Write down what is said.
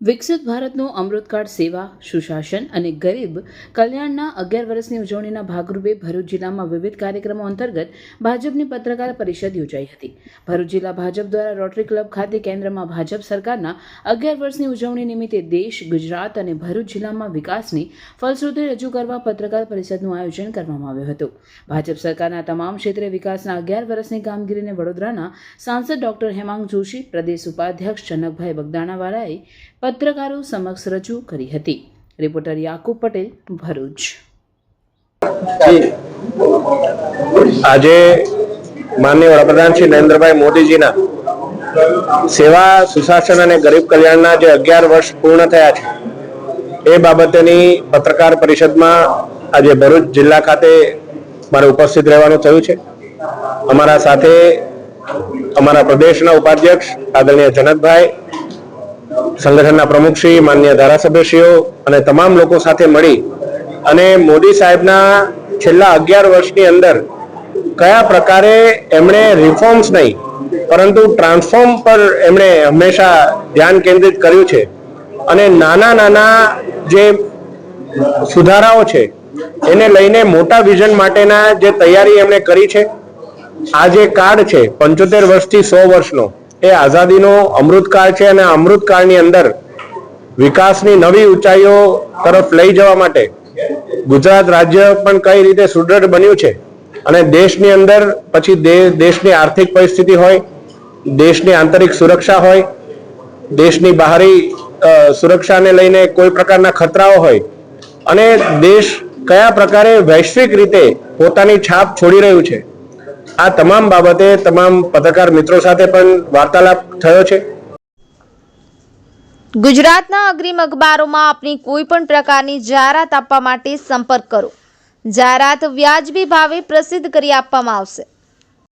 વિકસિત ભારતનું અમૃતકાળ સેવા, સુશાસન અને ગરીબ કલ્યાણના અગિયાર વર્ષની ઉજવણીના ભાગરૂપે ભરૂચ જિલ્લામાં વિવિધ કાર્યક્રમો અંતર્ગત ભાજપની પત્રકાર પરિષદ યોજાઈ હતી. ભરૂચ જિલ્લા ભાજપ દ્વારા રોટરી ક્લબ ખાતે કેન્દ્રમાં ભાજપ સરકારના અગિયાર વર્ષની ઉજવણી નિમિત્તે દેશ, ગુજરાત અને ભરૂચ જિલ્લામાં વિકાસની ફલશ્રુતિ રજૂ કરવા પત્રકાર પરિષદનું આયોજન કરવામાં આવ્યું હતું. ભાજપ સરકારના તમામ ક્ષેત્રે વિકાસના અગિયાર વર્ષની કામગીરીને વડોદરાના સાંસદ ડોક્ટર હેમાંગ જોશી, પ્રદેશ ઉપાધ્યક્ષ જનકભાઈ બગદાણાવાળાએ પત્રકારો સમક્ષ રજૂ કરી હતી. રિપોર્ટર યાકુબ પટેલ, ભરૂચ. આજે માનનીય વડાપ્રધાન શ્રી નરેન્દ્રભાઈ મોદીજીના સેવા, સુશાસન અને ગરીબ કલ્યાણના જે અગિયાર વર્ષ પૂર્ણ થયા છે, એ બાબતેની પત્રકાર પરિષદમાં આજે ભરૂચ જિલ્લા ખાતે મારે ઉપસ્થિત રહેવાનું થયું છે. અમારા સાથે અમારા પ્રદેશના ઉપાધ્યક્ષ આદરણીય જનકભાઈ સંગઠનના પ્રમુખશ્રી માન્ય ધારાસભ્યશ્રીઓ અને તમામ લોકો સાથે મળી અને મોદી સાહેબના છેલ્લા અગિયાર વર્ષની અંદર કયા પ્રકારે એમણે રિફોર્મ્સ નહીં, પરંતુ ટ્રાન્સફોર્મ પર એમણે હંમેશા ધ્યાન કેન્દ્રિત કર્યું છે અને નાના નાના જે સુધારાઓ છે, એને લઈને મોટા વિઝન માટેના જે તૈયારી એમણે કરી છે, આ જે કાર્ડ છે, પંચોતેર વર્ષથી સો વર્ષનો એ આઝાદીનો અમૃતકાળ છે અને અમૃતકાળની અંદર વિકાસની નવી ઊંચાઈઓ તરફ લઈ જવા માટે ગુજરાત રાજ્ય પણ કઈ રીતે સુદૃઢ બન્યું છે અને દેશની અંદર પછી દેશની આર્થિક પરિસ્થિતિ હોય, દેશની આંતરિક સુરક્ષા હોય, દેશની બહારી સુરક્ષાને લઈને કોઈ પ્રકારના ખતરાઓ હોય અને દેશ કયા પ્રકારે વૈશ્વિક રીતે પોતાની છાપ છોડી રહ્યું છે. આ તમામ બાબતે તમામ પત્રકાર મિત્રો સાથે પણ વાર્તાલાપ થયો છે. ગુજરાતના અગ્રીમ અખબારોમાં આપની કોઈ પણ પ્રકારની જાહેરાત આપવા માટે સંપર્ક કરો. જાહેરાત વ્યાજબી ભાવે પ્રસિદ્ધ કરી આપવામાં આવશે.